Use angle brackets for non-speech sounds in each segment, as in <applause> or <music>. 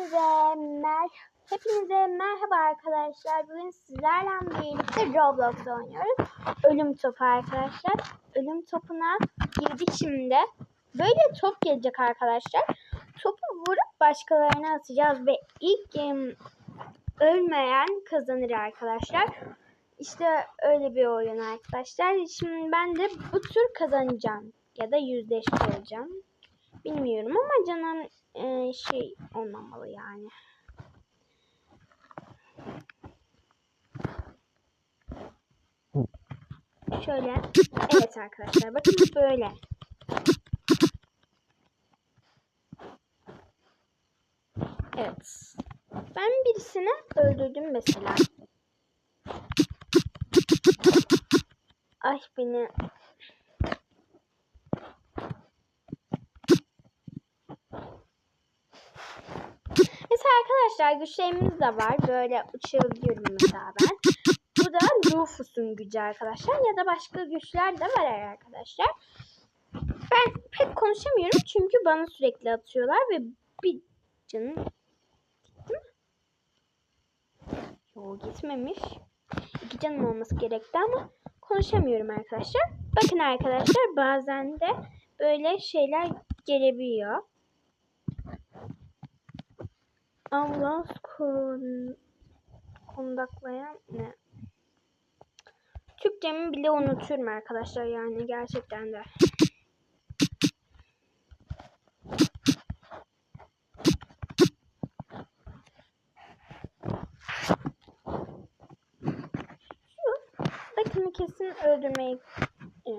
Hepinize mer Hepinize merhaba arkadaşlar. Bugün sizlerle birlikte Roblox oynuyoruz. Ölüm topu arkadaşlar. Ölüm topuna girdik şimdi. Böyle top gelecek arkadaşlar. Topu vurup başkalarına atacağız ve ilk em, ölmeyen kazanır arkadaşlar. İşte öyle bir oyun arkadaşlar. Şimdi ben de bu tur kazanacağım. Ya da yüzleşme olacağım. Bilmiyorum ama canım e, şey olmamalı yani. Şöyle. Evet arkadaşlar bakın böyle. Evet. Ben birisini öldürdüm mesela. Ay beni Mesela arkadaşlar güçlerimiz de var. Böyle uçabiliyorum mesela ben. Bu da Rufus'un gücü arkadaşlar. Ya da başka güçler de var arkadaşlar. Ben pek konuşamıyorum çünkü bana sürekli atıyorlar ve bir canım gitti mi? Yo gitmemiş. İki canım olması gerekti ama konuşamıyorum arkadaşlar. Bakın arkadaşlar bazen de böyle şeyler gelebiliyor. Ambulans kon ne? Türkçemi bile unutuyorum arkadaşlar yani gerçekten de. Bakın kesin öldürmeyi e,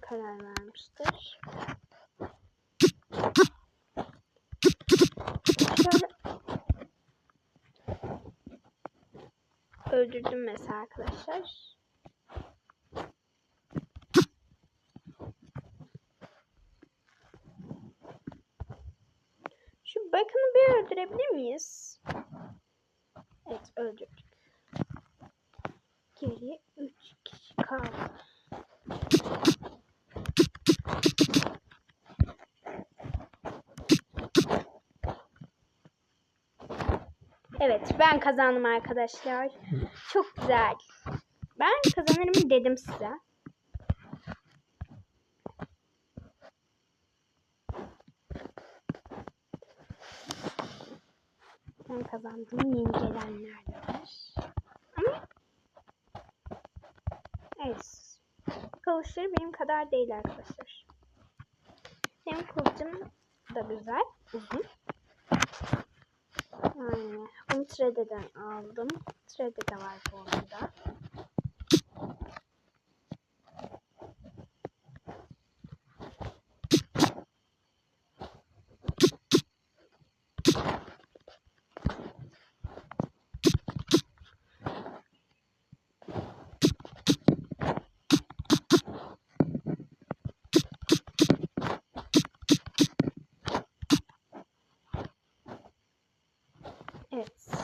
karar vermiştir. Şöyle öldürdüm mesela arkadaşlar. Şu bakını bir öldürebilir miyiz? Evet öldürdük. Geriye 3 kişi kaldı. Evet ben kazandım arkadaşlar. Çok güzel. Ben kazanırım dedim size. Ben kazandım. Yeni gelenler evet. Kılıçları benim kadar değil arkadaşlar. Benim kılıcım da güzel. Uzun. Onu Trede'den aldım. Trede'de var bu arada. Evet.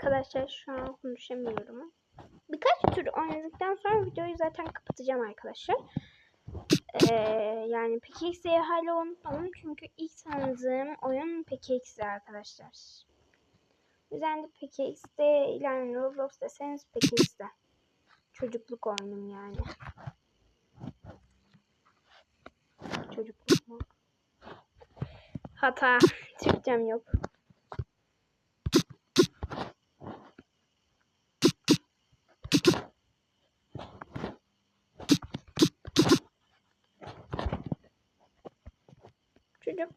Arkadaşlar şu an konuşamıyorum. Birkaç tur oynadıktan sonra videoyu zaten kapatacağım arkadaşlar. Ee, yani PKX'yi hala unutmadım çünkü ilk tanıdığım oyun PKX'di arkadaşlar. Yüzden de PKX'de yani Roblox deseniz PKX'de. Çocukluk oyunum yani. Çocukluk mu? Hata. <laughs> Türkçem yok. Çocuk.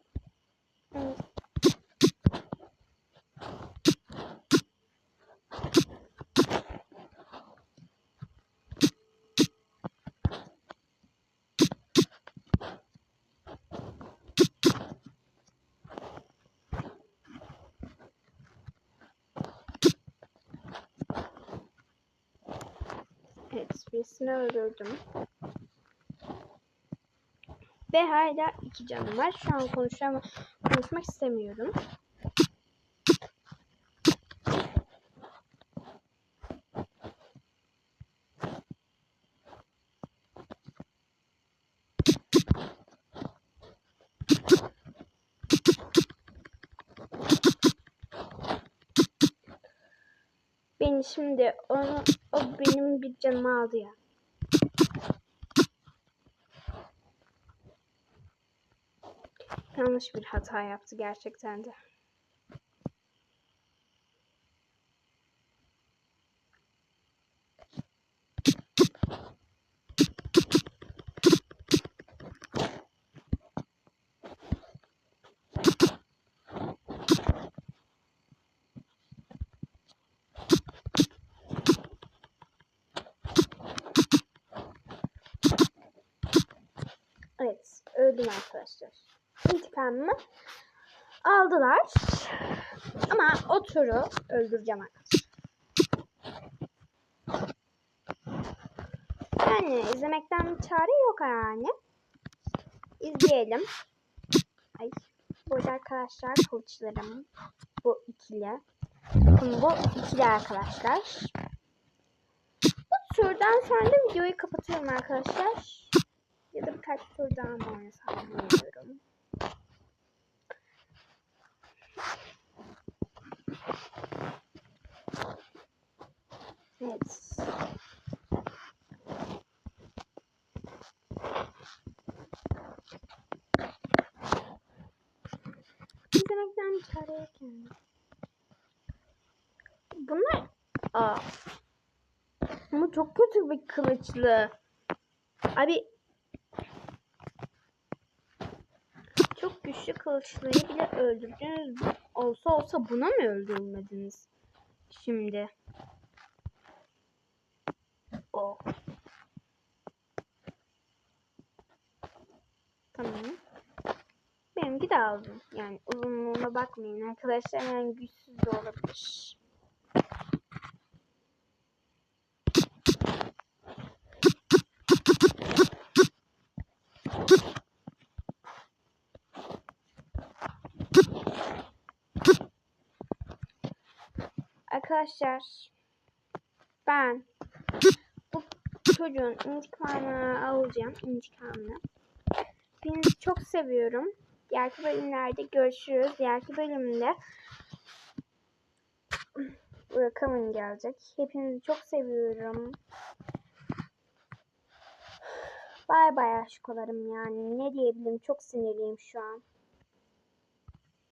Evet. Evet, birisini öldürdüm. Ve hala iki canım var. Şu an konuşamam. konuşmak istemiyorum. Beni şimdi onu, o benim bir canımı aldı ya. Yanlış bir hata yaptı gerçekten de. Öldüm arkadaşlar. İntikamımı aldılar. Ama o turu öldüreceğim arkadaşlar. Yani izlemekten bir çare yok yani. İzleyelim. Ay, bu arada arkadaşlar kılıçlarım bu ikili. Bakın bu ikili arkadaşlar. Bu turdan sonra videoyu kapatıyorum arkadaşlar. Ya da birkaç tur daha mı oynasam bilmiyorum. Evet. İzlemekten çare yok. Bunlar... Aa. Ama çok kötü bir kılıçlı. Abi çok güçlü kılıçları bile öldürdünüz. Olsa olsa buna mı öldürmediniz? Şimdi. O. Tamam. Benimki de uzun. Yani uzunluğuna bakmayın arkadaşlar. Yani güçsüz de olabilir. Arkadaşlar ben bu çocuğun intikamını alacağım. intikamını. Hepinizi çok seviyorum. Diğerki bölümlerde görüşürüz. Diğerki bölümde Rakamın gelecek. Hepinizi çok seviyorum. Bay bay aşkolarım yani. Ne diyebilirim çok sinirliyim şu an.